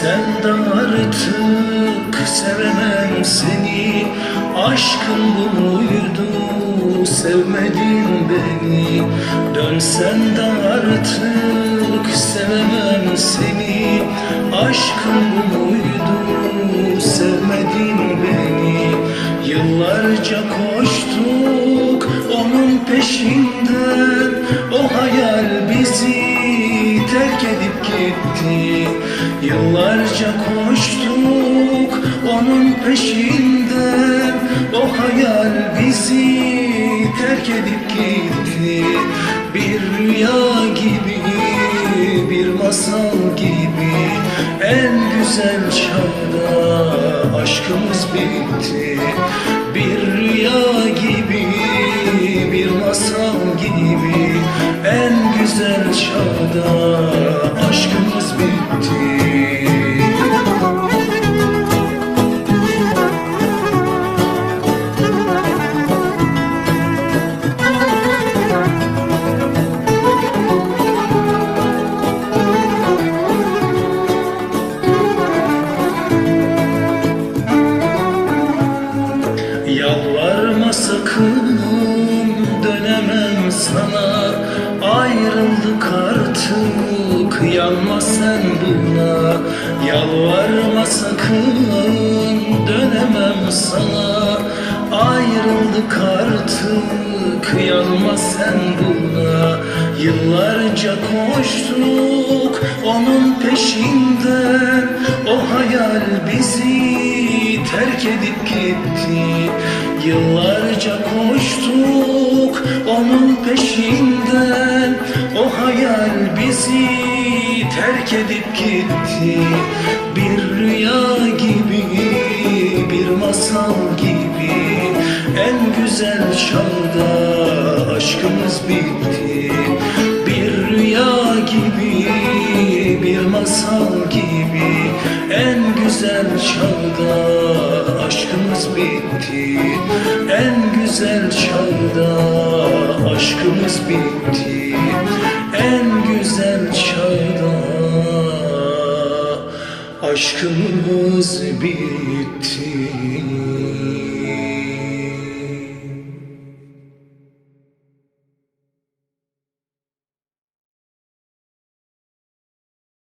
Dönsen de artık sevemem seni. Aşkın bu muydu sevmedin beni? Dönsen de artık sevemem seni. Aşkın bu muydu sevmedin beni? Yıllarca koştuk onun peşinden. O hayal bizi onun peşinden O hayal bizi terk edip gitti. Bir rüya gibi, bir masal gibi. En güzel çağda aşkımız bitti. Bir rüya gibi, bir masal gibi. En güzel çağda sana Ayrıldık artık. Yanma sen buna Yalvarma sakın. Dönemem sana Ayrıldık artık. Yanma sen buna Yıllarca koştuk. Onun peşinden O hayal bizi terk edip gitti. Yıllarca koştuk onun peşinden. O hayal bizi terk edip gitti. Bir rüya gibi, bir masal gibi. En güzel çağda aşkımız bitti. Bir rüya gibi, bir masal gibi. En güzel çağda aşkımız bitti. En güzel çağda işimiz bitti En güzel çağda. Aşkımız bitti.